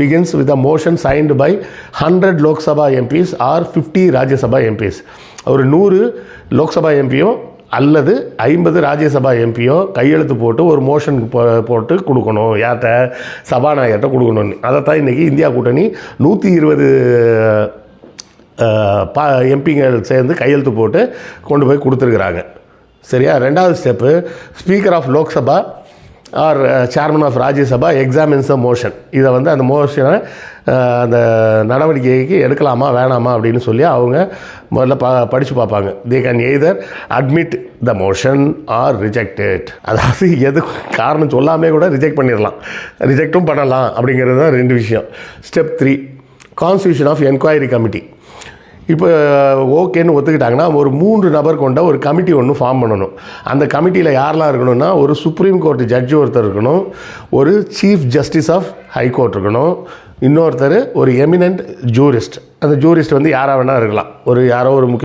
begins with a motion signed by 100 Lok Sabha Sabha MPs or 50 Rajya ஒரு நூறு லோக்சபா எம்பியோ அல்லது ஐம்பது ராஜ்யசபா எம்பியோ கையெழுத்து போட்டு ஒரு மோஷன் போட்டு கொடுக்கணும். யார்கிட்ட? சபாநாயகர்கிட்ட கொடுக்கணும்னு. அதைத்தான் இன்றைக்கி இந்தியா கூட்டணி நூற்றி இருபது பா எம்பிங்கள் சேர்ந்து கையெழுத்து போட்டு கொண்டு போய் கொடுத்துருக்குறாங்க. சரியா? ரெண்டாவது step speaker of Lok Sabha or chairman of Rajya Sabha examines the motion இதை வந்து அந்த மோஷனை uh, அந்த நடவடிக்கைக்கு எடுக்கலாமா வேணாமா அப்படின்னு சொல்லி அவங்க முதல்ல ப படித்து பார்ப்பாங்க. They can either admit the motion or rejected அதாவது எது காரணம் சொல்லாமே கூட ரிஜெக்ட் பண்ணிடலாம். ரிஜெக்டும் பண்ணலாம் அப்படிங்கிறது தான் ரெண்டு விஷயம். Step three constitution of enquiry committee இப்போ ஓகேன்னு ஒத்துக்கிட்டாங்கன்னா ஒரு மூன்று நபர் கொண்ட ஒரு கமிட்டி ஒன்று ஃபார்ம் பண்ணணும். அந்த கமிட்டியில் யாரெல்லாம் இருக்கணும்னா ஒரு சுப்ரீம் கோர்ட் ஜட்ஜு ஒருத்தர் இருக்கணும் ஒரு chief justice of high court இருக்கணும் இன்னொருத்தர் ஒரு எமினன்ட் ஜூரிஸ்ட் அந்த ஜூரிஸ்ட் வந்து யாராக வேணால் இருக்கலாம். ஒரு யாரோ ஒரு முக்கிய